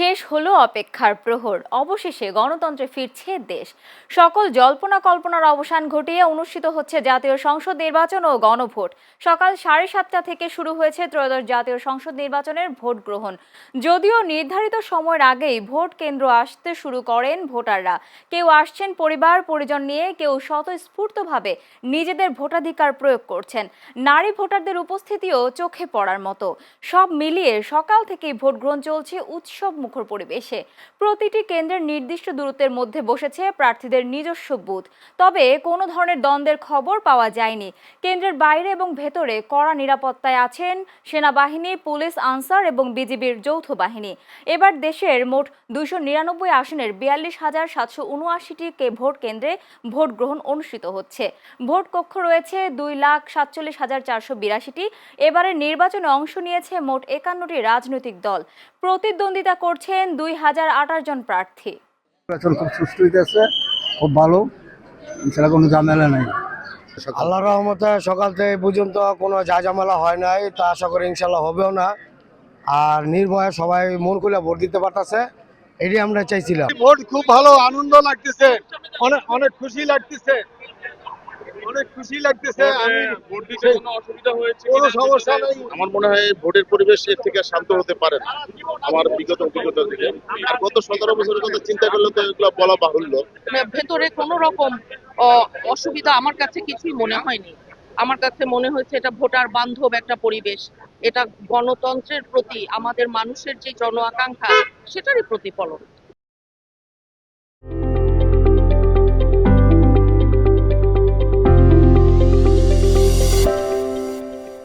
শেষ হলো অপেক্ষার প্রহর। অবশেষে গণতন্ত্রে ফিরছে দেশ। সকল জল্পনা কল্পনার অবসান ঘটিয়ে অনুষ্ঠিত হচ্ছে জাতীয় সংসদ নির্বাচন ও গণভোট। সকাল সাড়ে সাতটা থেকে শুরু হয়েছে ত্রয়োদশ জাতীয় সংসদ নির্বাচনের ভোট গ্রহণ। যদিও নির্ধারিত সময়ের আগেই ভোট কেন্দ্র আসতে শুরু করেন ভোটাররা। কেউ আসছেন পরিবার, পরিজন নিয়ে, কেউ স্বতঃস্ফূর্তভাবে নিজেদের ভোটাধিকার প্রয়োগ করছেন। নারী ভোটারদের উপস্থিতিও চোখে পড়ার মতো। সব মিলিয়ে সকাল থেকেই ভোট গ্রহণ চলছে উৎসব মুখর পরিবেশে। প্রতিটি কেন্দ্রের নির্দিষ্ট দূরত্বের মধ্যে বসেছে প্রার্থীদের নিজস্ব বুথ। তবে কোনো ধরনের দ্বন্দ্বের খবর পাওয়া যায়নি। কেন্দ্রের বাইরে এবং ভেতরে কড়া নিরাপত্তায় আছেন সেনাবাহিনী, পুলিশ আনসার এবং বিজিবির যৌথ বাহিনী। এবার দেশের মোট দুশো নিরানব্বই আসনের বিয়াল্লিশ হাজার সাতশো উনআশিটি ভোট কেন্দ্রে ভোট গ্রহণ অনুষ্ঠিত হচ্ছে। ভোট কক্ষ রয়েছে দুই লাখ সাতচল্লিশ হাজার চারশো বিরাশিটি। এবারের নির্বাচনে অংশ নিয়েছে মোট একান্নটি রাজনৈতিক দল। প্রতিদ্বন্দ্বিতা করছেন দুই হাজার আঠাশ জন প্রার্থী। নির্বাচন খুব সুষ্ঠু হইতেছে খুব ভালো। ইনশাল্লাহ কোনো ঝামেলা নাই। আল্লাহ রহমতে সকাল থেকে পর্যন্ত কোনো যা ঝামেলা হয় নাই তা আশা করি ইনশাল্লাহ হবেও না। আর নির্ভয়ে সবাই মন খুলে ভোট দিতে পারতেছে এটি আমরা চাইছিলাম। ভোট খুব ভালো আনন্দ লাগতেছে অনেক অনেক খুশি লাগতেছে। অনেক খুশি লাগতেছে আমি ভোট দিতে কোনো অসুবিধা হয়েছে কোনো সমস্যা নেই। আমার মনে হয় ভোটের পরিবেশ এর থেকে শান্ত হতে পারে না। আমার বিগত অভিজ্ঞতা থেকে আর গত সতেরো বছরের কথা চিন্তা করলে তো এগুলো বলা বাহুল্য। ভেতরে কোনো রকম অসুবিধা আমার কাছে কিছুই মনে হয়নি। আমার কাছে মনে হয়েছে এটা ভোটার বান্ধব একটা পরিবেশ। এটা গণতন্ত্রের প্রতি আমাদের মানুষের যে জন আকাঙ্ক্ষা সেটারই প্রতিফলন।